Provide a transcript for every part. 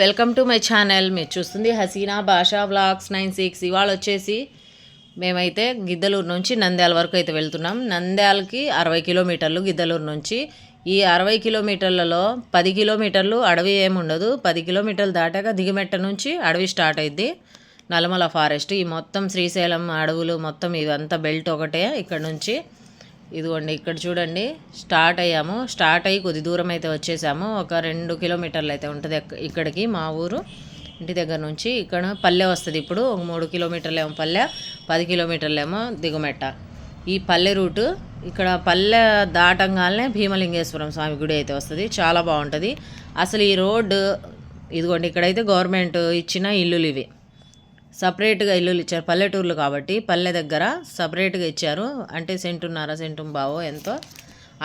Welcome to my channel. మీరు చూస్తుంది హసీనా భాషా వ్లాగ్స్ నైన్ సిక్స్. ఇవాళ వచ్చేసి మేమైతే గిద్దలూరు నుంచి నంద్యాల వరకు అయితే వెళ్తున్నాం. నంద్యాలకి అరవై కిలోమీటర్లు గిద్దలూరు నుంచి. ఈ అరవై కిలోమీటర్లలో పది కిలోమీటర్లు అడవి ఏముండదు. పది కిలోమీటర్లు దాటాక దిగమెట్ట నుంచి అడవి స్టార్ట్ అయింది నల్లమల ఫారెస్ట్. ఈ మొత్తం శ్రీశైలం అడవులు మొత్తం ఇదంతా బెల్ట్ ఒకటే ఇక్కడ నుంచి. ఇదిగోండి ఇక్కడ చూడండి స్టార్ట్ అయ్యాము. స్టార్ట్ అయ్యి కొద్ది దూరం అయితే వచ్చేసాము. ఒక రెండు కిలోమీటర్లు అయితే ఉంటుంది ఇక్కడికి మా ఊరు. ఇంటి దగ్గర నుంచి ఇక్కడ పల్లె వస్తుంది ఇప్పుడు. ఒక మూడు కిలోమీటర్లేమో పల్లె పది కిలోమీటర్లేమో దిగుమెట్ట. ఈ పల్లె రూటు ఇక్కడ పల్లె దాటంగానే భీమలింగేశ్వరం స్వామి గుడి అయితే వస్తుంది. చాలా బాగుంటుంది. అసలు ఈ రోడ్డు ఇదిగోండి ఇక్కడైతే గవర్నమెంట్ ఇచ్చిన ఇల్లులు ఇవి. సపరేట్గా ఇల్లులు ఇచ్చారు. పల్లెటూర్లు కాబట్టి పల్లె దగ్గర సపరేట్గా ఇచ్చారు. అంటే సెంటున్నర సెంటు బావో ఎంతో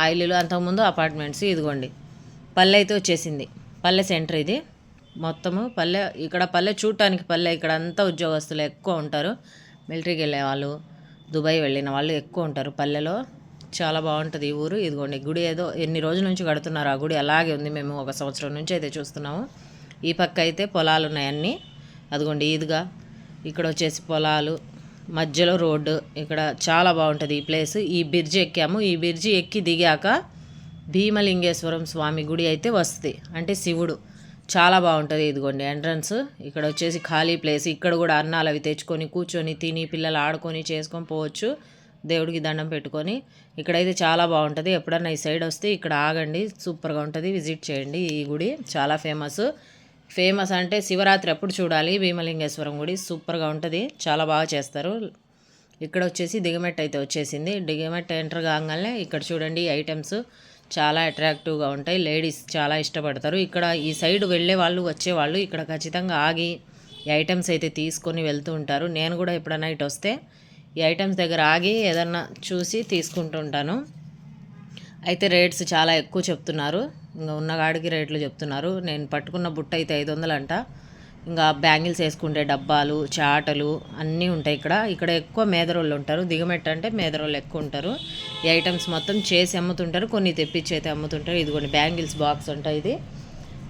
ఆ ఇల్లులు. అంతకుముందు అపార్ట్మెంట్స్ ఇదిగోండి. పల్లె అయితే వచ్చేసింది. పల్లె సెంటర్ ఇది. మొత్తము పల్లె ఇక్కడ పల్లె చూడటానికి పల్లె. ఇక్కడ అంతా ఉద్యోగస్తులు ఎక్కువ ఉంటారు. మిలిటరీకి వెళ్ళే వాళ్ళు దుబాయ్ వెళ్ళిన వాళ్ళు ఎక్కువ ఉంటారు పల్లెలో. చాలా బాగుంటుంది ఈ ఊరు. ఇదిగోండి గుడి ఏదో ఎన్ని రోజుల నుంచి కడుతున్నారు ఆ గుడి. అలాగే ఉంది. మేము ఒక సంవత్సరం నుంచి అయితే చూస్తున్నాము. ఈ పక్క అయితే పొలాలు ఉన్నాయన్నీ అదిగోండి ఈదుగా ఇక్కడ వచ్చేసి పొలాలు మధ్యలో రోడ్డు ఇక్కడ చాలా బాగుంటుంది ఈ ప్లేస్. ఈ బ్రిడ్జి ఎక్కాము. ఈ బ్రిడ్జి ఎక్కి దిగాక భీమలింగేశ్వరం స్వామి గుడి అయితే వస్తుంది. అంటే శివుడు. చాలా బాగుంటుంది ఇదిగోండి ఎంట్రన్స్. ఇక్కడ వచ్చేసి ఖాళీ ప్లేస్. ఇక్కడ కూడా అన్నాలు అవి తెచ్చుకొని కూర్చొని తిని పిల్లలు ఆడుకొని చేసుకొని పోవచ్చు. దేవుడికి దండం పెట్టుకొని. ఇక్కడైతే చాలా బాగుంటుంది. ఎప్పుడన్నా ఈ సైడ్ వస్తే ఇక్కడ ఆగండి. సూపర్గా ఉంటుంది. విజిట్ చేయండి ఈ గుడి. చాలా ఫేమస్. ఫేమస్ అంటే శివరాత్రి ఎప్పుడు చూడాలి. భీమలింగేశ్వరం గుడి సూపర్గా ఉంటుంది. చాలా బాగా చేస్తారు. ఇక్కడ వచ్చేసి దిగమెట్ అయితే వచ్చేసింది. దిగమెట్ ఎంటర్ కాగానే ఇక్కడ చూడండి ఐటమ్స్ చాలా అట్రాక్టివ్గా ఉంటాయి. లేడీస్ చాలా ఇష్టపడతారు. ఇక్కడ ఈ సైడ్ వెళ్ళే వాళ్ళు వచ్చేవాళ్ళు ఇక్కడ ఖచ్చితంగా ఆగి ఈ ఐటమ్స్ అయితే తీసుకొని వెళ్తూ ఉంటారు. నేను కూడా ఎప్పుడైనా ఇటు వస్తే ఈ ఐటమ్స్ దగ్గర ఆగి ఏదన్నా చూసి తీసుకుంటూ ఉంటాను. అయితే రేట్స్ చాలా ఎక్కువ చెప్తున్నారు. ఇంకా ఉన్నగాడికి రేట్లు చెప్తున్నారు. నేను పట్టుకున్న బుట్ట అయితే ఐదు వందలు అంట ఇంకా బ్యాంగిల్స్ వేసుకుంటే డబ్బాలు చాటలు అన్నీ ఉంటాయి ఇక్కడ. ఇక్కడ ఎక్కువ మేదరోళ్ళు ఉంటారు. దిగమెట్ట అంటే మేదరోళ్ళు ఎక్కువ ఉంటారు. ఈ ఐటమ్స్ మొత్తం చేసి అమ్ముతుంటారు. కొన్ని తెప్పించి అయితే అమ్ముతుంటారు. ఇదిగోండి బ్యాంగిల్స్ బాక్స్ ఉంటాయి ఇది.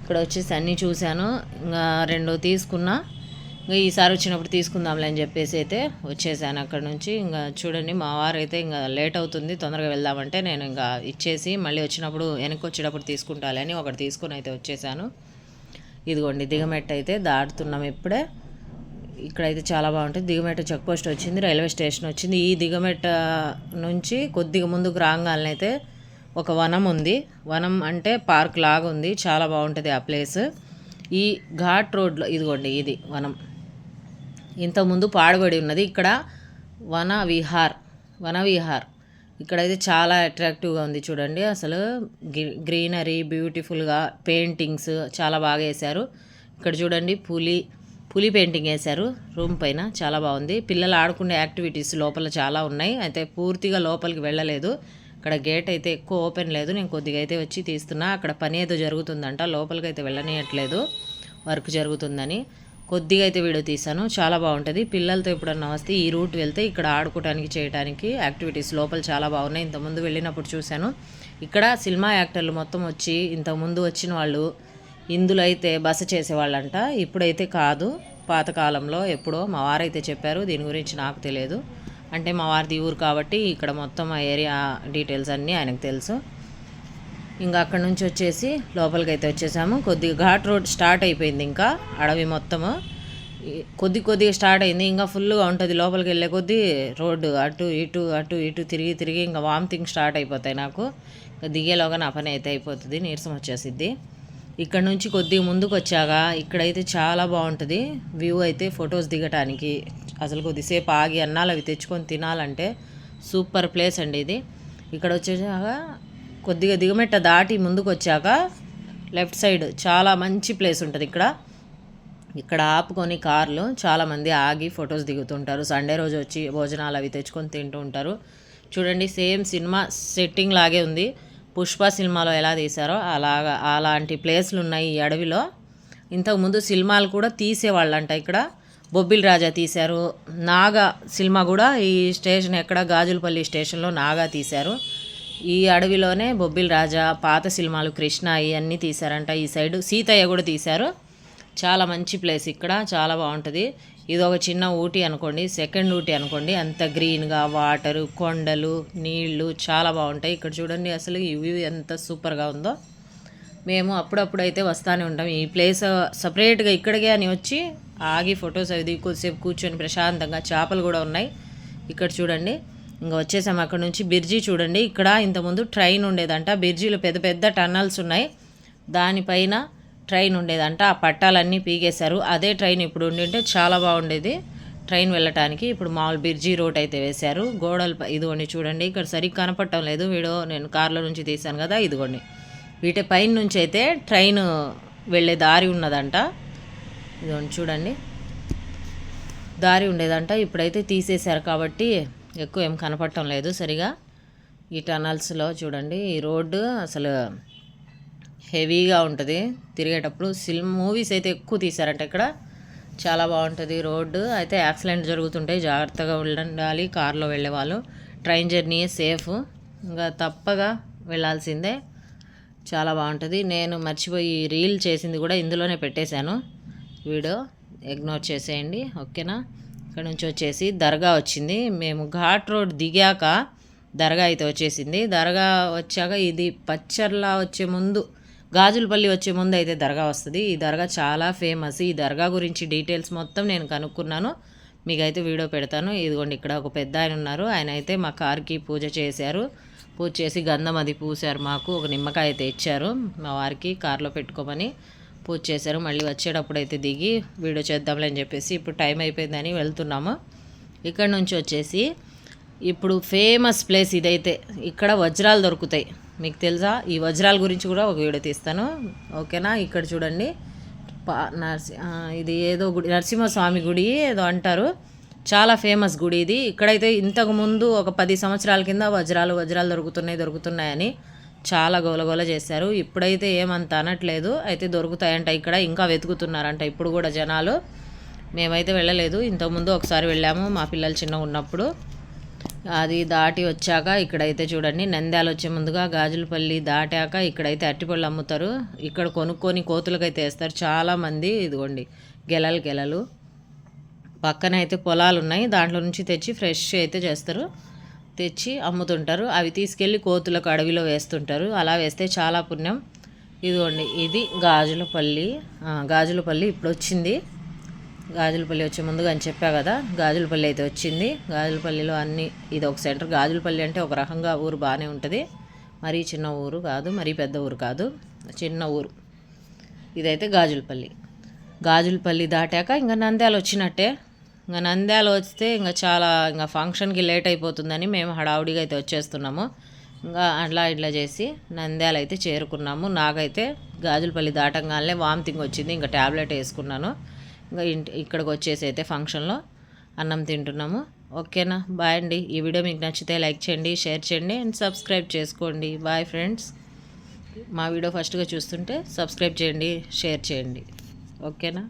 ఇక్కడ వచ్చేసి అన్నీ చూశాను. ఇంకా రెండు తీసుకున్నా ఇంకా ఈసారి వచ్చినప్పుడు తీసుకుందాంలే అని చెప్పేసి అయితే వచ్చేసాను అక్కడ నుంచి. ఇంకా చూడండి మా వారు అయితే ఇంకా లేట్ అవుతుంది తొందరగా వెళ్దామంటే నేను ఇంకా ఇచ్చేసి మళ్ళీ వచ్చినప్పుడు వెనక్కి వచ్చేటప్పుడు తీసుకుంటాలని ఒకటి తీసుకుని అయితే వచ్చేసాను. ఇదిగోండి దిగమెట్ట అయితే దాటుతున్నాం ఇప్పుడే. ఇక్కడైతే చాలా బాగుంటుంది. దిగమెట్ట చెక్ పోస్ట్ వచ్చింది రైల్వే స్టేషన్ వచ్చింది. ఈ దిగమెట్ట నుంచి కొద్దిగా ముందుకు రాగాలని అయితే ఒక వనం ఉంది. వనం అంటే పార్క్ లాగా ఉంది. చాలా బాగుంటుంది ఆ ప్లేస్. ఈ ఘాట్ రోడ్లో ఇదిగోండి ఇది వనం. ఇంతకుముందు పాడుబడి ఉన్నది. ఇక్కడ వన విహార్ వన విహార్ ఇక్కడైతే చాలా అట్రాక్టివ్గా ఉంది చూడండి. అసలు గ్రీ- గ్రీనరీ బ్యూటిఫుల్గా పెయింటింగ్స్ చాలా బాగా వేశారు. ఇక్కడ చూడండి పులి పులి పెయింటింగ్ వేశారు. రూమ్ పైన చాలా బాగుంది. పిల్లలు ఆడుకునే యాక్టివిటీస్ లోపల చాలా ఉన్నాయి. అయితే పూర్తిగా లోపలికి వెళ్ళలేదు. ఇక్కడ గేట్ అయితే ఎక్కువ ఓపెన్ లేదు. నేను కొద్దిగా అయితే వచ్చి తీస్తున్నా. అక్కడ పని ఏదో జరుగుతుందంట. లోపలికి అయితే వెళ్ళనీయట్లేదు. వర్క్ జరుగుతుందని. కొద్దిగా అయితే వీడియో తీసాను చాలా బాగుంటుంది. పిల్లలతో ఎప్పుడన్నా వస్తే ఈ రూట్ వెళ్తే ఇక్కడ ఆడుకోవడానికి చేయడానికి యాక్టివిటీస్ లోపల చాలా బాగున్నాయి. ఇంతకుముందు వెళ్ళినప్పుడు చూశాను. ఇక్కడ సినిమా యాక్టర్లు మొత్తం వచ్చి ఇంతకుముందు వచ్చిన వాళ్ళు ఇందులో అయితే బస చేసేవాళ్ళంట. ఇప్పుడైతే కాదు. పాతకాలంలో ఎప్పుడో మా వారైతే చెప్పారు దీని గురించి నాకు తెలియదు. అంటే మా వారిది ఊరు కాబట్టి ఇక్కడ మొత్తం ఆ ఏరియా డీటెయిల్స్ అన్నీ ఆయనకు తెలుసు. ఇంకా అక్కడ నుంచి వచ్చేసి లోపలికి అయితే వచ్చేసాము. కొద్దిగా ఘాట్ రోడ్ స్టార్ట్ అయిపోయింది ఇంకా అడవి మొత్తము. కొద్ది కొద్దిగా స్టార్ట్ అయింది ఇంకా ఫుల్గా ఉంటుంది లోపలికి వెళ్ళే కొద్దీ రోడ్డు అటు ఇటు అటు ఇటు తిరిగి తిరిగి ఇంకా వామిటింగ్ స్టార్ట్ అయిపోతాయి నాకు. ఇంకా దిగేలోగా నా పని అయితే అయిపోతుంది నీరసం వచ్చేసిద్ది. ఇక్కడ నుంచి కొద్దిగా ముందుకు వచ్చాక ఇక్కడైతే చాలా బాగుంటుంది. వ్యూ అయితే ఫొటోస్ దిగటానికి అసలు కొద్దిసేపు ఆగి అన్నాలు అవి తెచ్చుకొని తినాలంటే సూపర్ ప్లేస్ అండి ఇది. ఇక్కడ వచ్చేసాక కొద్దిగా దిగమెట్ట దాటి ముందుకు వచ్చాక లెఫ్ట్ సైడ్ చాలా మంచి ప్లేస్ ఉంటుంది ఇక్కడ. ఇక్కడ ఆపుకొని కార్లు చాలామంది ఆగి ఫొటోస్ దిగుతుంటారు. సండే రోజు వచ్చి భోజనాలు అవి తెచ్చుకొని తింటూ ఉంటారు. చూడండి సేమ్ సినిమా సెట్టింగ్ లాగే ఉంది. పుష్ప సినిమాలో ఎలా తీశారో అలాగా అలాంటి ప్లేస్లు ఉన్నాయి ఈ అడవిలో. ఇంతకుముందు సినిమాలు కూడా తీసేవాళ్ళంట ఇక్కడ. బొబ్బిల్ రాజా తీశారు. నాగా సినిమా కూడా ఈ స్టేషన్ ఎక్కడ? గాజులపల్లి స్టేషన్లో నాగా తీశారు. ఈ అడవిలోనే బొబ్బిల్ రాజా పాత సినిమాలు కృష్ణ ఇవన్నీ తీశారంట. ఈ సైడ్ సీతయ్య కూడా తీశారు. చాలా మంచి ప్లేస్ ఇక్కడ చాలా బాగుంటుంది. ఇది ఒక చిన్న ఊటీ అనుకోండి సెకండ్ ఊటీ అనుకోండి. అంత గ్రీన్గా వాటరు కొండలు నీళ్ళు చాలా బాగుంటాయి. ఇక్కడ చూడండి అసలు ఈ వ్యూ ఎంత సూపర్గా ఉందో. మేము అప్పుడప్పుడు అయితే వస్తూనే ఉంటాం. ఈ ప్లేస్ సపరేట్గా ఇక్కడికే అని వచ్చి ఆగి ఫొటోస్ అవి కొద్దిసేపు కూర్చొని ప్రశాంతంగా చేపలు కూడా ఉన్నాయి. ఇక్కడ చూడండి. ఇంకా వచ్చేసాము అక్కడ నుంచి బిర్జీ చూడండి. ఇక్కడ ఇంతకుముందు ట్రైన్ ఉండేదంట. బిర్జీలో పెద్ద పెద్ద టన్నల్స్ ఉన్నాయి. దానిపైన ట్రైన్ ఉండేదంట. ఆ పట్టాలన్నీ పీగేశారు అదే ట్రైన్ ఇప్పుడు ఉండింటే చాలా బాగుండేది. ట్రైన్ వెళ్ళటానికి ఇప్పుడు మామూలు బిర్జీ రోడ్ అయితే వేశారు. గోడలు ఇదిగోండి చూడండి. ఇక్కడ సరిగ్గా కనపడటం లేదు. వీడో నేను కార్లో నుంచి తీశాను కదా ఇదిగోండి. వీటి పైన నుంచి అయితే ట్రైన్ వెళ్ళే దారి ఉన్నదంట. ఇదిగోండి చూడండి. దారి ఉండేదంట. ఇప్పుడైతే తీసేశారు కాబట్టి ఎక్కువ ఏం కనపడటం లేదు సరిగా. ఈ టనల్స్లో చూడండి ఈ రోడ్డు అసలు హెవీగా ఉంటుంది. తిరిగేటప్పుడు సిల్ మూవీస్ అయితే ఎక్కువ తీశారంట ఇక్కడ. చాలా బాగుంటుంది రోడ్డు. అయితే యాక్సిడెంట్ జరుగుతుంటాయి జాగ్రత్తగా ఉండాలి కార్లో వెళ్ళేవాళ్ళు ట్రైన్ జర్నీ సేఫ్. ఇంకా తప్పగా వెళ్ళాల్సిందే. చాలా బాగుంటుంది. నేను మర్చిపోయి రీల్ చేసింది కూడా ఇందులోనే పెట్టేశాను. వీడియో ఇగ్నోర్ చేసేయండి. ఓకేనా? ఇక్కడ నుంచి వచ్చేసి దర్గా వచ్చింది. మేము ఘాట్ రోడ్ దిగాక దర్గా అయితే వచ్చేసింది. దర్గా వచ్చాక ఇది పచ్చర్లా వచ్చే ముందు గాజులపల్లి వచ్చే ముందు అయితే దర్గా వస్తుంది. ఈ దర్గా చాలా ఫేమస్. ఈ దర్గా గురించి డీటెయిల్స్ మొత్తం నేను కనుక్కున్నాను. మీకైతే వీడియో పెడతాను. ఇదిగోండి ఇక్కడ ఒక పెద్ద ఆయన ఉన్నారు. ఆయన అయితే మా కార్కి పూజ చేశారు. పూజ చేసి గంధం అది పూసారు మాకు. ఒక నిమ్మకాయ అయితే ఇచ్చారు మా వారికి కార్లో పెట్టుకోమని. పూజ చేశారు. మళ్ళీ వచ్చేటప్పుడు అయితే దిగి వీడియో చేద్దాంలే అని చెప్పేసి ఇప్పుడు టైం అయిపోయిందని వెళ్తున్నాము. ఇక్కడ నుంచి వచ్చేసి ఇప్పుడు ఫేమస్ ప్లేస్ ఇదైతే ఇక్కడ వజ్రాలు దొరుకుతాయి. మీకు తెలుసా? ఈ వజ్రాల గురించి కూడా ఒక వీడియో తీస్తాను. ఓకేనా? ఇక్కడ చూడండి. పా నరసి ఇది ఏదో గుడి నరసింహస్వామి గుడి ఏదో అంటారు. చాలా ఫేమస్ గుడి ఇది. ఇక్కడైతే ఇంతకు ముందు ఒక పది సంవత్సరాల కింద వజ్రాలు వజ్రాలు దొరుకుతున్నాయి దొరుకుతున్నాయని చాలా గోలగోల చేశారు. ఇప్పుడైతే ఏమంత అనట్లేదు. అయితే దొరుకుతాయంట ఇక్కడ. ఇంకా వెతుకుతున్నారంట ఇప్పుడు కూడా జనాలు. మేమైతే వెళ్ళలేదు. ఇంతకుముందు ఒకసారి వెళ్ళాము. మా పిల్లలు చిన్నగా ఉన్నప్పుడు. అది దాటి వచ్చాక ఇక్కడైతే చూడండి. నంద్యాలు వచ్చే ముందుగా గాజులపల్లి దాటాక ఇక్కడైతే అట్టిపళ్ళు అమ్ముతారు. ఇక్కడ కొనుక్కొని కోతులకైతే వేస్తారు. చాలామంది ఇదిగోండి. గెలలు గెలలు. పక్కన అయితే పొలాలు ఉన్నాయి. దాంట్లో నుంచి తెచ్చి ఫ్రెష్ అయితే చేస్తారు. తెచ్చి అమ్ముతుంటారు. అవి తీసుకెళ్ళి కోతులకు అడవిలో వేస్తుంటారు. అలా వేస్తే చాలా పుణ్యం. ఇదిగోండి ఇది గాజులపల్లి. గాజులపల్లి ఇప్పుడు వచ్చింది గాజులపల్లి వచ్చే ముందుగా అని చెప్పా కదా గాజులపల్లి అయితే వచ్చింది. గాజులపల్లిలో అన్ని ఇది ఒక సెంటర్. గాజులపల్లి అంటే ఒక రకంగా ఊరు బాగానే ఉంటుంది. మరీ చిన్న ఊరు కాదు మరీ పెద్ద ఊరు కాదు. చిన్న ఊరు. ఇదైతే గాజులపల్లి. గాజులపల్లి దాటాక ఇంకా నంద్యాల వచ్చినట్టే. ఇంకా నంద్యాల వస్తే ఇంకా చాలా ఇంకా ఫంక్షన్కి లేట్ అయిపోతుందని మేము హడావుడిగా అయితే వచ్చేస్తున్నాము. ఇంకా అట్లా ఇట్లా చేసి నంద్యాల అయితే చేరుకున్నాము. నాకైతే గాజులపల్లి దాటంగానే వామితింగ్ వచ్చింది. ఇంకా ట్యాబ్లెట్ వేసుకున్నాను. ఇంకా ఇంటి ఇక్కడికి వచ్చేసి అయితే ఫంక్షన్లో అన్నం తింటున్నాము. ఓకేనా? బాయ్ అండి. ఈ వీడియో మీకు నచ్చితే లైక్ చేయండి షేర్ చేయండి అండ్ సబ్స్క్రైబ్ చేసుకోండి. Bye friends. మా వీడియో ఫస్ట్గా చూస్తుంటే సబ్స్క్రైబ్ చేయండి షేర్ చేయండి. ఓకేనా?